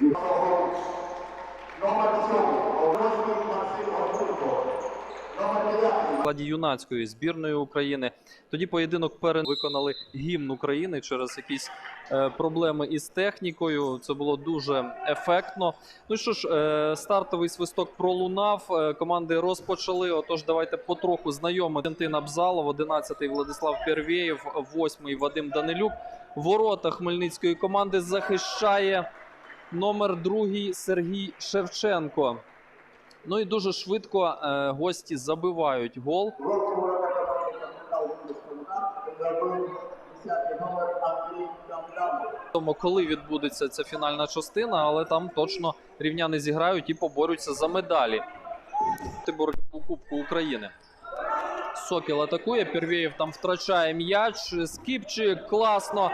Номер 7, Овочник Максим Горбунко. Номер 9, складі юнацької збірної України. Тоді поєдинок перед виконали гімн України через якісь е, проблеми із технікою. Це було дуже ефектно. Ну що ж, е, стартовий свисток пролунав. е, команди розпочали. Отож, давайте потроху знайомити. Валентин Абзалов, 11-й Владислав Первєєв, 8-й Вадим Данилюк. Ворота хмельницької команди захищає номер другий Сергій Шевченко. Ну і дуже швидко е, гості забивають гол. Жовті ворота команди капітал Комунар, забив 10 номер Андрій Кам'янов. Тому коли відбудеться ця фінальна частина, але там точно рівняни зіграють і поборються за медалі. Боротьбу у Кубку України. Сокіл атакує. Первєєв там втрачає м'яч. Скіпчик класно.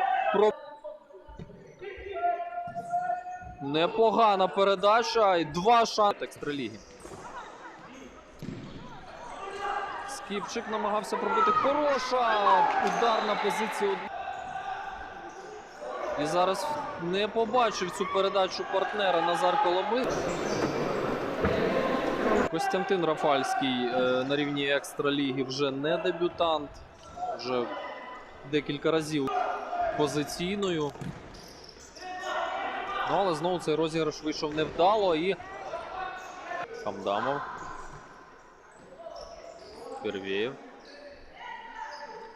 Непогана передача. І два шанси екстраліги. Скіпчик намагався пробити. Хороша ударна позиція. І зараз не побачив цю передачу партнера Назар Коломис. Костянтин Рафальський е, на рівні екстраліги вже не дебютант, вже декілька разів позиційною. Ну, але знову цей розіграш вийшов невдало і Хамдамов. Первєєв.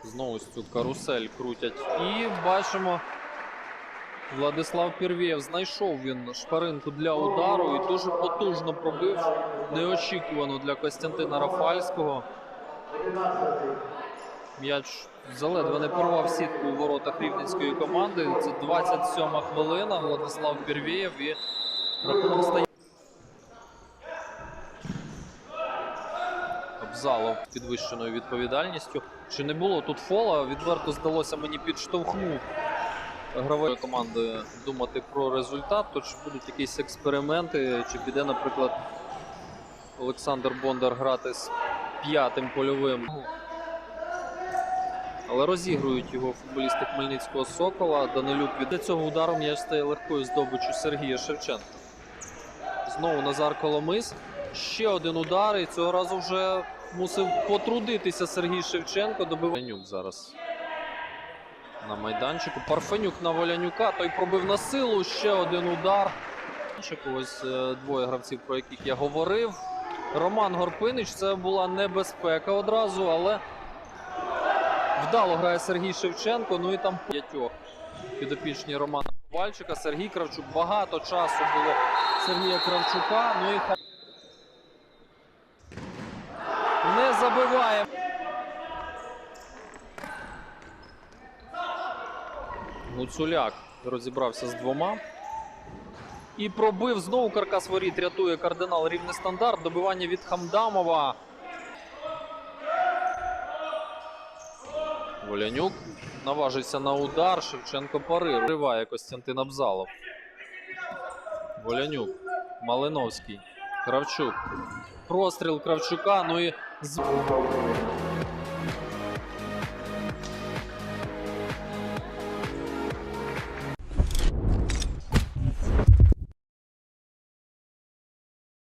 Знову цю карусель крутять. І бачимо. Владислав Первєєв знайшов він шпаринку для удару і дуже потужно пробив. Неочікувано для Костянтина Рафальського. 11, М'яч заледве не порвав сітку у воротах рівненської команди. Це 27-ма хвилина. Владислав Первєєв і рахунок стає. Обзалов з підвищеною відповідальністю. Чи не було тут фола? Відверто здалося мені підштовхнув гравої команди думати про результат. То чи будуть якісь експерименти, чи піде, наприклад, Олександр Бондар грати з п'ятим польовим. Але розігрують його футболісти Хмельницького Сокола. Данилюк від цього удару м'яч стає легкою здобиччю Сергія Шевченка. Знову Назар Коломис. Ще один удар, і цього разу вже мусив потрудитися Сергій Шевченко. Добив... Добиванюк зараз на майданчику. Парфенюк на Волянюка. Той пробив на силу. Ще один удар. Ось е, двоє гравців, про яких я говорив. Роман Горпинич. Це була небезпека одразу, але вдало грає Сергій Шевченко. Ну і там п'ятьох підопічні Романа Ковальчика. Сергій Кравчук. Багато часу було Сергія Кравчука. Ну і не забиває. Гуцуляк розібрався з двома. І пробив знову каркас воріт. Рятує кардинал рівний стандарт. Добивання від Хамдамова. Волянюк наважиться на удар. Шевченко парирує. Риває Костянтин Абзалов. Волянюк. Малиновський. Кравчук. Простріл Кравчука. Ну і.